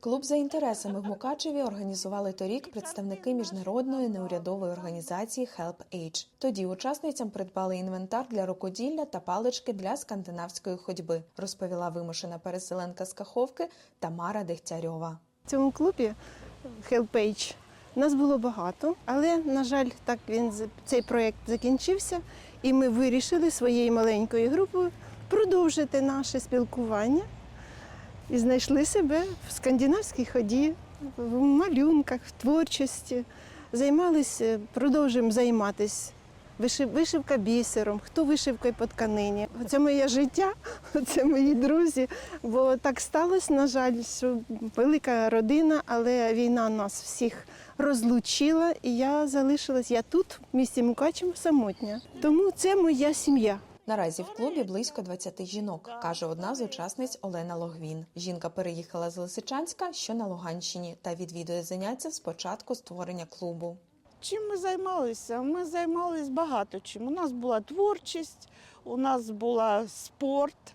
Клуб за інтересами в Мукачеві організували торік представники міжнародної неурядової організації Help Age. Тоді учасницям придбали інвентар для рукоділля та палички для скандинавської ходьби, розповіла вимушена переселенка з Каховки Тамара Дегтярьова. В цьому клубі Hellpage нас було багато, але, на жаль, так він цей проєкт закінчився, і ми вирішили своєю маленькою групою продовжити наше спілкування і знайшли себе в скандинавській ході, в малюнках, в творчості. Займалися, продовжуємо займатися. Вишив- Вишивка бісером, хто вишивкою по тканині. Це моє життя, це мої друзі. Бо так сталося, на жаль, що велика родина, але війна нас всіх розлучила, і я залишилась. Я тут, в місті Мукачево, самотня. Тому це моя сім'я. Наразі в клубі близько 20 жінок, каже одна з учасниць Олена Логвін. Жінка переїхала з Лисичанська, що на Луганщині, та відвідує заняття з початку створення клубу. Чим ми займалися? Ми займалися багато чим. У нас була творчість, у нас була спорт,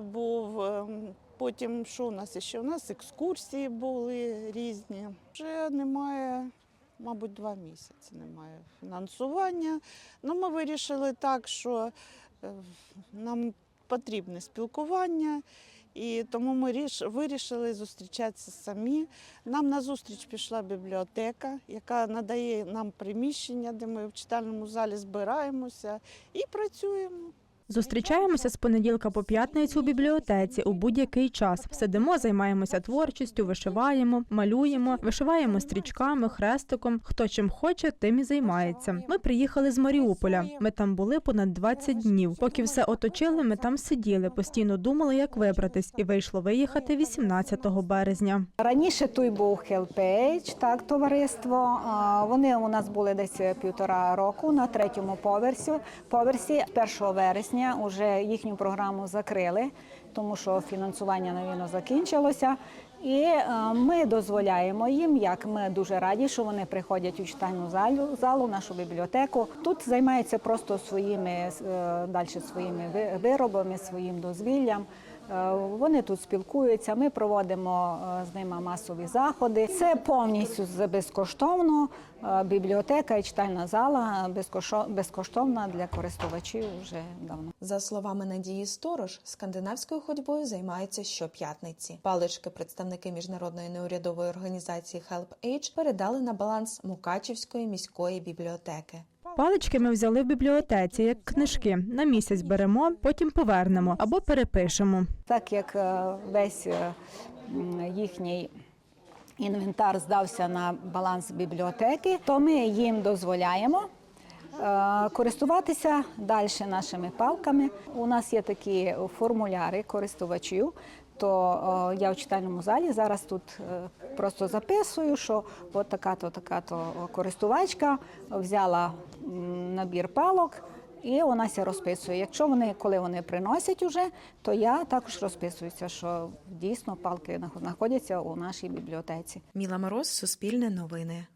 був ем, потім, що у нас ще? У нас екскурсії були різні. Вже немає, мабуть, два місяці немає фінансування. Ну, ми вирішили так, що е, нам потрібне спілкування. І тому ми ріш- вирішили зустрічатися самі. Нам на зустріч пішла бібліотека, яка надає нам приміщення, де ми в читальному залі збираємося і працюємо. Зустрічаємося з понеділка по п'ятницю у бібліотеці у будь-який час. Сидимо, займаємося творчістю, вишиваємо, малюємо, вишиваємо стрічками, хрестиком. Хто чим хоче, тим і займається. Ми приїхали з Маріуполя. Ми там були понад 20 днів. Поки все оточили, ми там сиділи, постійно думали, як вибратись, і вийшло виїхати 18 березня. Раніше той був Hellpage, так, товариство. Вони у нас були десь півтора року на третьому поверсі. Поверсі 1 вересня вже їхню програму закрили, тому що фінансування навіть закінчилося. І е, ми дозволяємо їм, як ми дуже раді, що вони приходять у читальну залу, залу, нашу бібліотеку. Тут займаються просто своїми е, далі своїми виробами, своїм дозвіллям. Е, Вони тут спілкуються. Ми проводимо е, з ними масові заходи. Це повністю безкоштовно. Е, Бібліотека і читальна зала безкоштовна для користувачів вже давно. За словами Надії Сторож, скандинавською ходьбою займаються щоп'ятниці. Палички представники міжнародної неурядової організації Help Age передали на баланс Мукачівської міської бібліотеки. Палички ми взяли в бібліотеці як книжки. На місяць беремо, потім повернемо або перепишемо. Так як е, весь е, їхній інвентар здався на баланс бібліотеки, то ми їм дозволяємо. е, Користуватися далі нашими палками. У нас є такі формуляри користувачів. То е, я в читальному залі зараз тут е, просто записую, що от така-то, така-то користувачка взяла набір палок. І вона ся розписує. Якщо вони, коли вони приносять уже, то я також розписуюся, що дійсно палки знаходяться у нашій бібліотеці. Міла Мороз, Суспільне новини.